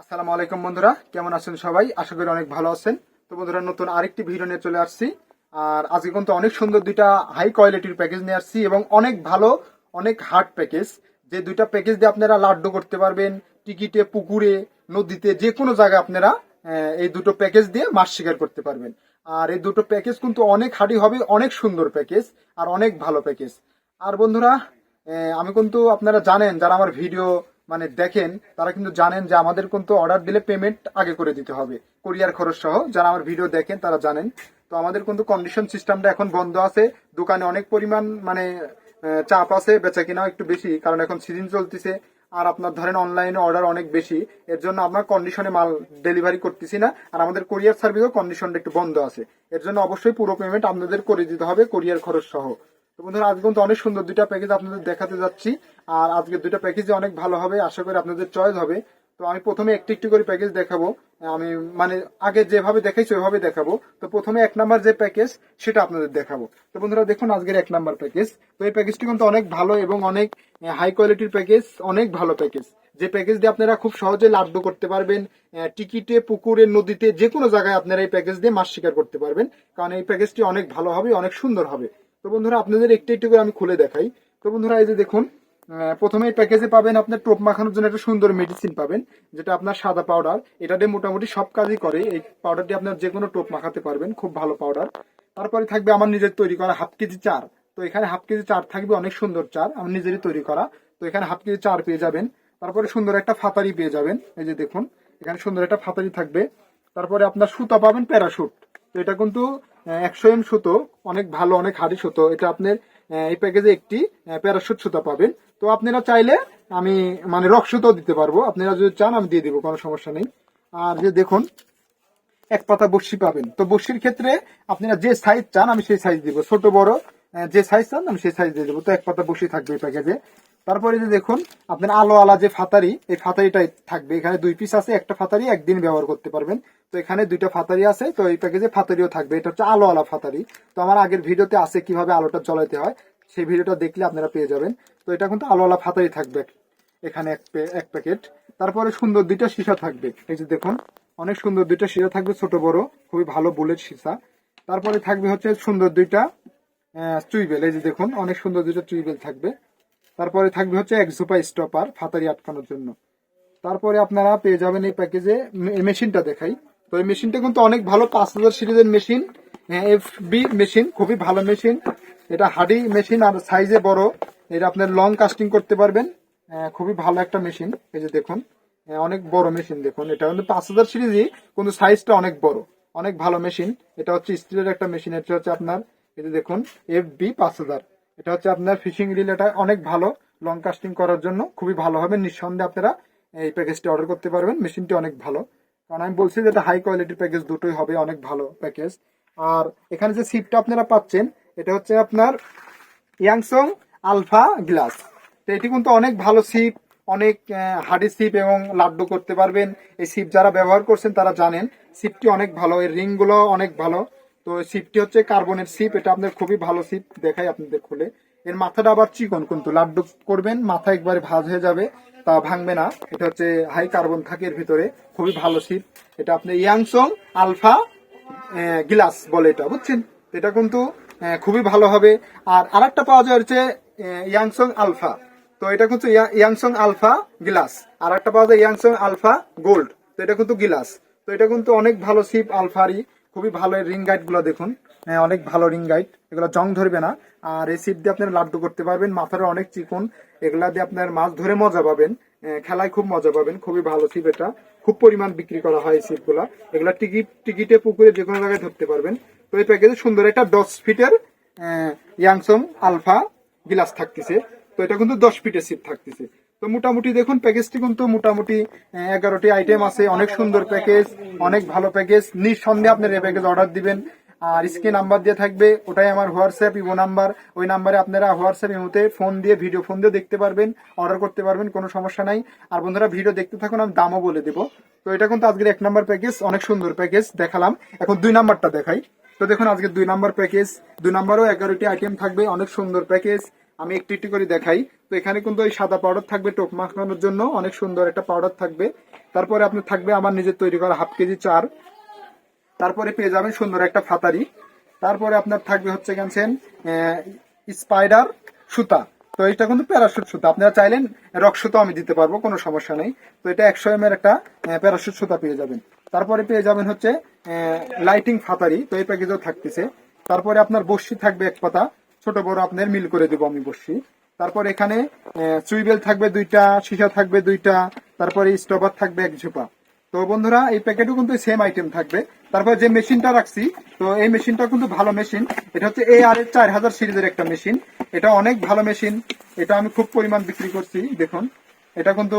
আসসালামু আলাইকুম বন্ধুরা, কেমন আছেন সবাই? আশা করি অনেক ভালো আছেন। তো বন্ধুরা, নতুন আরেকটি ভিডিও নিয়ে চলে আসছি। আর আজকে কিন্তু অনেক সুন্দর দুইটা হাই কোয়ালিটির প্যাকেজ নিয়ে আসছি এবং অনেক ভালো, অনেক হার্ড প্যাকেজ যে দুইটা প্যাকেজ দিয়ে আপনারা লাড্ডু করতে পারবেন, টিকিটে, পুকুরে, নদীতে, যে কোনো জায়গায় আপনারা এই দুটো প্যাকেজ দিয়ে মাছ শিকার করতে পারবেন। আর এই দুটো প্যাকেজ কিন্তু অনেক হার্ডি হবে, অনেক সুন্দর প্যাকেজ আর অনেক ভালো প্যাকেজ আর বন্ধুরা আমি কিন্তু আপনারা জানেন, যারা আমার ভিডিও মানে দেখেন, তারা কিন্তু জানেন যে আমাদের কিন্তু অর্ডার দিলে পেমেন্ট আগে করে দিতে হবে। কোরিয়ার খরচ সহ যারা আমার ভিডিও দেখেন, তারা জানেন। তো আমাদের কিন্তু কন্ডিশন সিস্টেমটা এখন বন্ধ আছে। দোকানে অনেক পরিমাণ মানে চাপ আছে বেচা কিনাও একটু বেশি, কারণ এখন সিজন চলতেছে। আর আপনার ধরেন অনলাইনে অর্ডার অনেক বেশি। এর জন্য আমরা কন্ডিশনে মাল ডেলিভারি করতেছি না। আর আমাদের কোরিয়ার সার্ভিসও কন্ডিশনটা একটু বন্ধ আছে। এর জন্য অবশ্যই পুরো পেমেন্ট আপনাদের করে দিতে হবে কোরিয়ার খরচ সহ। তো বন্ধুরা, আজকে কিন্তু অনেক সুন্দর দুইটা প্যাকেজ আপনাদের দেখাতে যাচ্ছি। আর আজকে দুইটা প্যাকেজ অনেক ভালো হবে, আশা করি আপনাদের চয়েস হবে। তো আমি প্রথমে একটি একটি করে প্যাকেজ দেখাবো। আমি মানে আগে যেভাবে দেখাইছি ওইভাবে দেখাবো। তো প্রথমে এক নাম্বার যে প্যাকেজ সেটা আপনাদের দেখাবো। তো বন্ধুরা, দেখুন আজকের এক নাম্বার প্যাকেজ তো এই প্যাকেজটি কিন্তু অনেক ভালো এবং অনেক হাই কোয়ালিটির প্যাকেজ অনেক ভালো প্যাকেজ যে প্যাকেজ দিয়ে আপনারা খুব সহজে লাড্ডু করতে পারবেন টিকিটে, পুকুরে, নদীতে যে কোনো জায়গায় আপনারা এই প্যাকেজ দিয়ে মাছ শিকার করতে পারবেন। কারণ এই প্যাকেজটি অনেক ভালো হবে, অনেক সুন্দর হবে। তো বন্ধুরা, আপনাদের একটু একটু করে আমি খুলে দেখাই। তো বন্ধুরা, এই যে দেখুন প্রথমে প্যাকেজে পাবেন আপনার টোপ মাখানোর জন্য একটা সুন্দর মেডিসিন পাবেন, যেটা আপনার সাদা পাউডার এটা দিয়ে মোটামুটি সব কাজই করে। এই পাউডারটি আপনার যে কোনো টোপ মাখাতে পারবেন, খুব ভালো পাউডার তারপরে থাকবে আমার নিজের তৈরি করা হাফ কেজি চার। তো এখানে হাফ কেজি চার থাকবে, অনেক সুন্দর চার, আমার নিজেরই তৈরি করা। তো এখানে হাফ কেজি চার পেয়ে যাবেন। তারপরে সুন্দর একটা ফাতারি পেয়ে যাবেন। এই যে দেখুন, এখানে সুন্দর একটা ফাতারি থাকবে। তারপরে আপনার সুতা পাবেন প্যারাশুট তো এটা কিন্তু একশো এম সুতো, অনেক ভালো, অনেক হাড়ি সুতো। এটা আপনার এই প্যাকেজে একটি প্যারাশুট সুতা পাবেন। তো আপনারা চাইলে আমি মানে রক সুতো দিতে পারব। আপনারা যদি চান, আমি দিয়ে দিব, কোনো সমস্যা নেই। আর যে দেখুন, এক পাতা বর্ষি পাবেন। তো বর্ষির ক্ষেত্রে আপনারা যে সাইজ চান, আমি সেই সাইজ দিব। ছোট, বড় যে সাইজ চান, আমি সেই সাইজ দিয়ে দেবো। তো এক পাতা বর্ষি থাকবে এই প্যাকেজে তারপরে যে দেখুন, আপনার আলো আলা যে ফাতারি, এই ফাতারিটাই থাকবে। এখানে দুই পিস আছে, একটা ফাতারি একদিন ব্যবহার করতে পারবেন। তো এখানে দুইটা ফাতারি আছে, তো এই প্যাকেজে ফাতারিও থাকবে। এটা হচ্ছে আলো আলা ফাতারি। তো আমার আগের ভিডিওতে আছে কীভাবে আলোটা জ্বলাইতে হয়, সেই ভিডিওটা দেখলে আপনারা পেয়ে যাবেন। তো এটা কিন্তু আলো আলা ফাতারি থাকবে এখানে এক এক প্যাকেট তারপরে সুন্দর দুইটা সীসা থাকবে। এই যে দেখুন, অনেক সুন্দর দুইটা সীসা থাকবে, ছোট, বড়, খুবই ভালো বুলেট সীসা। তারপরে থাকবে হচ্ছে সুন্দর দুইটা চুইবেল এই যে দেখুন, অনেক সুন্দর দুইটা চুইবেল থাকবে। তারপরে থাকবে হচ্ছে এক ঝোপা স্টপার ফাতারি আটকানোর জন্য। তারপরে আপনারা পেয়ে যাবেন এই প্যাকেজে মেশিনটা দেখাই। তো এই মেশিনটা কিন্তু অনেক ভালো পাঁচ হাজার সিরিজের মেশিন এফ বি মেশিন খুবই ভালো মেশিন। এটা হাডি মেশিন আর সাইজে বড়। এটা আপনার লং কাস্টিং করতে পারবেন। আহ, খুবই ভালো একটা মেশিন। এই যে দেখুন আহ, অনেক বড় মেশিন দেখুন। এটা কিন্তু পাঁচ হাজার সিরিজই কিন্তু সাইজটা অনেক বড় অনেক ভালো মেশিন। এটা হচ্ছে স্টিলের একটা মেশিন এটা হচ্ছে আপনার এই যে দেখুন এফ বি পাঁচ হাজার। এটা হচ্ছে আপনার ফিশিং রিল, এটা অনেক ভালো। লং কাস্টিং করার জন্য খুবই ভালো হবে। নিঃসন্দেহে আপনারা এই প্যাকেজটি অর্ডার করতে পারবেন। মেশিনটি অনেক ভালো। কারণ আমি বলছি যে এটা হাই কোয়ালিটির প্যাকেজ দুটোই হবে, অনেক ভালো প্যাকেজ আর এখানে যে সিপটা আপনারা পাচ্ছেন, এটা হচ্ছে আপনার ইয়াংসং আলফা গ্লাস। তো এটি কিন্তু অনেক ভালো সিপ অনেক হাডি সিপ এবং লাড্ডু করতে পারবেন। এই সিপ যারা ব্যবহার করছেন তারা জানেন সিপটি অনেক ভালো। এর রিংগুলো অনেক ভালো। তো সিপটি হচ্ছে কার্বনের সিপ এটা আপনার খুবই ভালো সিপ দেখাই আপনাদের খুলে। এর মাথাটা আবার চিকন, কিন্তু লাড্ডু করবেন, মাথা একবারে ভাজ হয়ে যাবে, তা ভাঙবে না। এটা হচ্ছে হাই কার্বন থাকে এর ভিতরে, খুবই ভালো সিপ এটা আপনি ইয়াংসং আলফা গ্লাস বলে এটা, বুঝছেন? এটা কিন্তু খুবই ভালো হবে। আর আরেকটা পাওয়া যায় হচ্ছে ইয়াংসং আলফা। তো এটা কিন্তু ইয়া- ইয়াংসং আলফা গ্লাস। আর একটা পাওয়া যায় ইয়াংসং আলফা গোল্ড। তো এটা কিন্তু গ্লাস। তো এটা কিন্তু অনেক ভালো সিপ আলফারি খুবই ভালো রিং গাইডগুলো দেখুন। হ্যাঁ, অনেক ভালো রিং গাইড এগুলো জং ধরবে না। আর এই সিপ দিয়ে আপনার লাড্ডু করতে পারবেন মাথার অনেক চিকন। এগুলা দিয়ে আপনার মাছ ধরে মজা পাবেন। খেলায় খুব মজা পাবেন। খুবই ভালো সিপ এটা। খুব পরিমাণ বিক্রি করা হয় এই সিপগুলা। এগুলা টিকিট টিকিটে পুকুরে যে কোনো জায়গায় ধরতে পারবেন। তো এই প্যাকেজে সুন্দর একটা দশ ফিটের ইয়াংসং আলফা গ্লাস থাকতেছে। তো এটা কিন্তু দশ ফিটের সিপ থাকতেছে। তো মোটামুটি দেখুন প্যাকেজটি কিন্তু মোটামুটি এগারোটি আইটেম আছে। অনেক সুন্দর প্যাকেজ অনেক ভালো প্যাকেজ নিঃসন্দেহে আপনার এই প্যাকেজ অর্ডার দিবেন। আর স্ক্রিন নাম্বার দিয়ে থাকবে, ওটাই আমার হোয়াটসঅ্যাপ ইমো নাম্বার ওই নাম্বারে আপনারা হোয়াটসঅ্যাপ ইমোতে ফোন দিয়ে ভিডিও ফোন দিয়ে দেখতে পারবেন অর্ডার করতে পারবেন, কোনো সমস্যা নাই। আর বন্ধুরা ভিডিও দেখতে থাকুন, আমি দামও বলে দেবো। তো এটা কিন্তু আজকের এক নাম্বার প্যাকেজ অনেক সুন্দর প্যাকেজ দেখালাম। এখন দুই নাম্বারটা দেখাই। তো দেখুন আজকে দুই নাম্বার প্যাকেজ দুই নাম্বারও এগারোটি আইটেম থাকবে, অনেক সুন্দর প্যাকেজ আমি একটু একটু করে দেখাই। তো এখানে কিন্তু ওই সাদা পাউডার থাকবে টোপ মাখানোর জন্য। অনেক সুন্দর একটা পাউডার থাকবে। তারপরে আপনার থাকবে আমার নিজের তৈরি করা হাফ কেজি চার। তারপরে পেয়ে যাবেন সুন্দর একটা ফাতারি। তারপরে আপনার থাকবে হচ্ছে গেছেন স্পাইডার সুতা। তো এটা কিন্তু প্যারাশুট সুতা। আপনারা চাইলেন রক সুতো আমি দিতে পারব, কোনো সমস্যা নেই। তো এটা একশো এম এর একটা প্যারাশুট সুতা পেয়ে যাবেন। তারপরে পেয়ে যাবেন হচ্ছে লাইটিং ফাতারি। তো এই প্যাকেজও থাকতেছে। তারপরে আপনার বর্ষি থাকবে এক পাতা। ছোট বড় আপনার মিল করে দেবো আমি বর্ষি তারপর এখানে চুইবেল থাকবে দুইটা, সীসা থাকবে দুইটা, তারপরে স্টোভার থাকবে এক ঝোপা। তো বন্ধুরা, এই প্যাকেটও কিন্তু সেম আইটেম থাকবে। তারপর যে মেশিনটা রাখছি, তো এই মেশিনটা কিন্তু ভালো মেশিন। এটা হচ্ছে এ আর চার হাজার সিরিজের একটা মেশিন। এটা অনেক ভালো মেশিন। এটা আমি খুব পরিমাণ বিক্রি করছি, দেখুন। এটা কিন্তু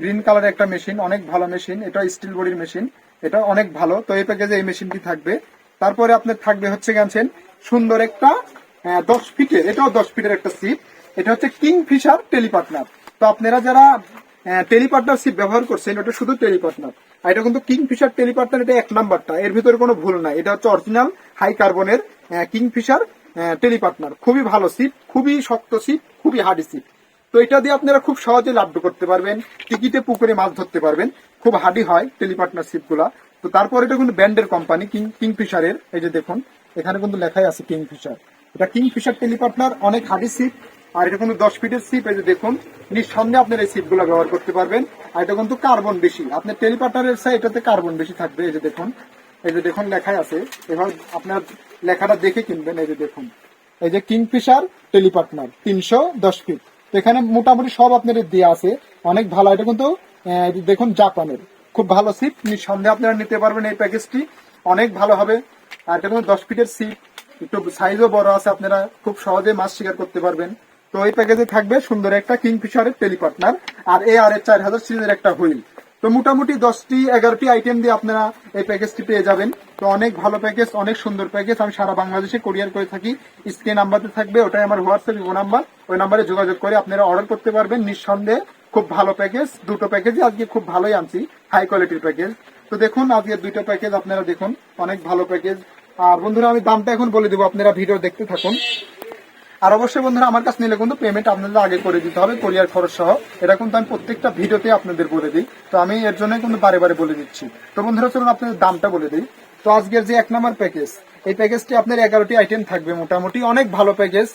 গ্রিন কালারের একটা মেশিন, অনেক ভালো মেশিন। এটা স্টিল বডির মেশিন। এটা অনেক ভালো। তো এই প্যাকেজে এই মেশিনটি থাকবে। তারপরে আপনার থাকবে হচ্ছে গেছেন সুন্দর একটা দশ ফিটের এটাও দশ ফিটের একটা সিট এটা হচ্ছে কিং ফিশার টেলিপার্টনার তো আপনারা যারা টেলিপার্টনারশিপ ব্যবহার করছেন, ওটা শুধু টেলিপার্টনার আর এটা কিন্তু কিং ফিশার টেলিপার্টনার এটা এক নাম্বারটা। এর ভিতরে কোনো ভুল নাই। এটা হচ্ছে অরিজিনাল হাই কার্বনের কিং ফিশার টেলিপার্টনার খুবই ভালো সিপ খুবই শক্ত সিপ খুবই হার্ড সিপ তো এটা দিয়ে আপনারা খুব সহজে লাভ্য করতে পারবেন। টিকিটে, পুকুরে মাছ ধরতে পারবেন। খুব হার্ডি হয় টেলিপার্টনারশিপগুলা। তো তারপর এটা কিন্তু ব্যান্ডের কোম্পানি কিং ফিশারের এই যে দেখুন, এখানে কিন্তু লেখাই আছে কিং ফিশার এটা কিং ফিশার টেলিপার্টনার অনেক হার্ডি সিপ, আর এটা কিন্তু দশ ফিটের সিপ, এই যে দেখুন নিঃসন্দেহে আপনার এই সিপগুলো ব্যবহার করতে পারবেন, আর এটা কিন্তু কার্বন বেশি। আপনার টেলিপার্টনারের সাই এটাতে কার্বন বেশি থাকবে, এই যে দেখুন, এই যে দেখুন লেখাই আছে, এবার আপনার লেখাটা দেখে কিনবেন, এই যে দেখুন। এই যে কিংফিশার টেলিপার্টনার তিনশো দশ ফিট। এখানে মোটামুটি সব আপনার দেওয়া আছে, অনেক ভালো, এটা কিন্তু দেখুন জাপানের। খুব ভালো সিপ নিঃসন্দেহে আপনারা নিতে পারবেন এই প্যাকেজটি, অনেক ভালো হবে, আর এটা কিন্তু দশ ফিটের সিপ। একটু সাইজও বড় আছে, আপনারা খুব সহজে মাছ শিকার করতে পারবেন। তো এই প্যাকেজে থাকবে সুন্দর একটা কিংফিশারের টেলিপার্টনার আর এ আর এর চার হাজার সিরিজের একটা হুইল। তো মোটামুটি দশটি, এগারোটি আইটেম দিয়ে আপনারা এই প্যাকেজটি পেয়ে যাবেন। তো অনেক ভালো প্যাকেজ অনেক সুন্দর প্যাকেজ আমি সারা বাংলাদেশে কোরিয়ার করে থাকি। স্ক্রিন নাম্বারতে থাকবে, ওটাই আমার হোয়াটসঅ্যাপ ইমো নাম্বার ওই নাম্বারে যোগাযোগ করে আপনারা অর্ডার করতে পারবেন। নিঃসন্দেহে খুব ভালো প্যাকেজ দুটো প্যাকেজই আজকে খুব ভালোই আনছি। হাই কোয়ালিটির প্যাকেজ তো দেখুন আজকে দুইটা প্যাকেজ আপনারা দেখুন। অনেক ভালো প্যাকেজ আর বন্ধুরা, আমি দামটা এখন বলে দেবো, আপনারা ভিডিও দেখতে থাকুন। আর অবশ্যই বন্ধুরা, আমার কাছে নিলে কিন্তু পেমেন্ট আপনাদের আগে করে দিতে হবে কোরিয়ার খরচ সহ। এটা কিন্তু আমি প্রত্যেকটা ভিডিওতে আপনাদের বলে দিই। তো আমি এর জন্য কিন্তু বারে বারে বলে দিচ্ছি। তো বন্ধুরা, চলুন আপনাদের দামটা বলে দিই। তো আজকের যে এক নম্বর প্যাকেজ এই প্যাকেজটি আপনার এগারোটি আইটেম থাকবে। মোটামুটি অনেক ভালো প্যাকেজ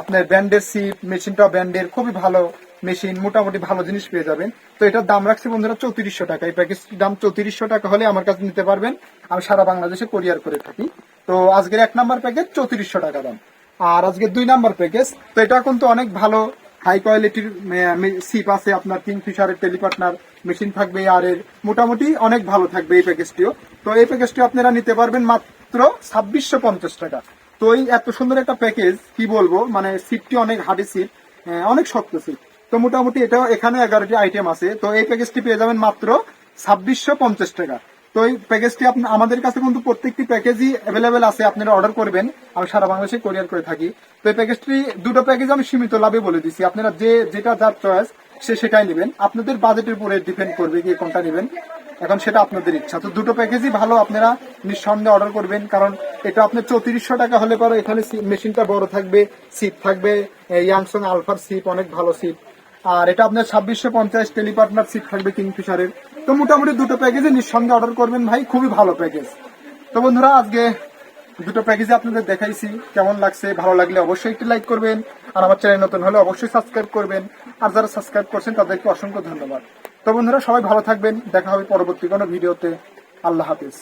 আপনার ব্র্যান্ডের সিপ মেশিনটা ব্র্যান্ডের খুবই ভালো। মেশিন, মোটামুটি ভালো জিনিস পেয়ে যাবেন। তো এটার দাম রাখছি বন্ধুরা চৌত্রিশশো টাকা। এই প্যাকেজটির দাম চৌত্রিশশো টাকা হলে আমার কাছে নিতে পারবেন। আমি সারা বাংলাদেশে কোরিয়ার করে থাকি। তো আজকের এক নাম্বার প্যাকেজ চৌত্রিশশো টাকা দাম। আর আজকে দুই নাম্বার প্যাকেজ, তো এটা কিন্তু অনেক ভালো হাই কোয়ালিটির সিপ আছে আপনার কিং ফিশারের টেলিপার্টনার মেশিন থাকবে আর এর মোটামুটি অনেক ভালো থাকবে এই প্যাকেজটিও। তো এই প্যাকেজটি আপনারা নিতে পারবেন মাত্র ছাব্বিশশো পঞ্চাশ টাকা। তো এই এত সুন্দর একটা প্যাকেজ, কি বলব? মানে সিটটি অনেক হার্ডি সিট অনেক শক্ত সিট তো মোটামুটি এটা এখানে এগারোটি আইটেম আছে। তো এই প্যাকেজটি পেয়ে যাবেন মাত্র ছাব্বিশশো পঞ্চাশ টাকা। তো এই প্যাকেজটি আমাদের কাছে কিন্তু প্রত্যেকটি প্যাকেজই অ্যাভেলেবেল আছে, আপনারা অর্ডার করবেন। আমি সারা বাংলাদেশে কোরিয়ার করে থাকি। তো এই প্যাকেজটি দুটো প্যাকেজ আমি সীমিত লাভে বলে দিচ্ছি আপনারা যে, যেটা যার চয়েস সে সেটাই নেবেন। আপনাদের বাজেটের উপরে ডিপেন্ড করবে কি কোনটা নেবেন। এখন সেটা আপনাদের ইচ্ছা। তো দুটো প্যাকেজই ভালো, আপনারা নিঃসন্দেহে অর্ডার করবেন। কারণ এটা আপনার চৌত্রিশশো টাকা হলে পরে। এখানে মেশিনটা বড় থাকবে সিট থাকবে। ইয়াংসং আলফার সিট অনেক ভালো সিপ আর এটা আপনার ছাব্বিশশো পঞ্চাশ টেলিপার্টনার সিট থাকবে কিংফিশারের। তো মোটামুটি দুটো প্যাকেজে নিঃসন্দেহে অর্ডার করবেন ভাই, খুবই ভালো প্যাকেজ তো বন্ধুরা, আজকে দুটো প্যাকেজে আপনাদের দেখাইছি। কেমন লাগছে, ভালো লাগলে অবশ্যই একটি লাইক করবেন। আর আমার চ্যানেল নতুন হলে অবশ্যই সাবস্ক্রাইব করবেন। আর যারা সাবস্ক্রাইব করছেন, তাদেরকে অসংখ্য ধন্যবাদ। তো বন্ধুরা, সবাই ভালো থাকবেন। দেখা হবে পরবর্তী কোনো ভিডিওতে আল্লাহ হাফিজ।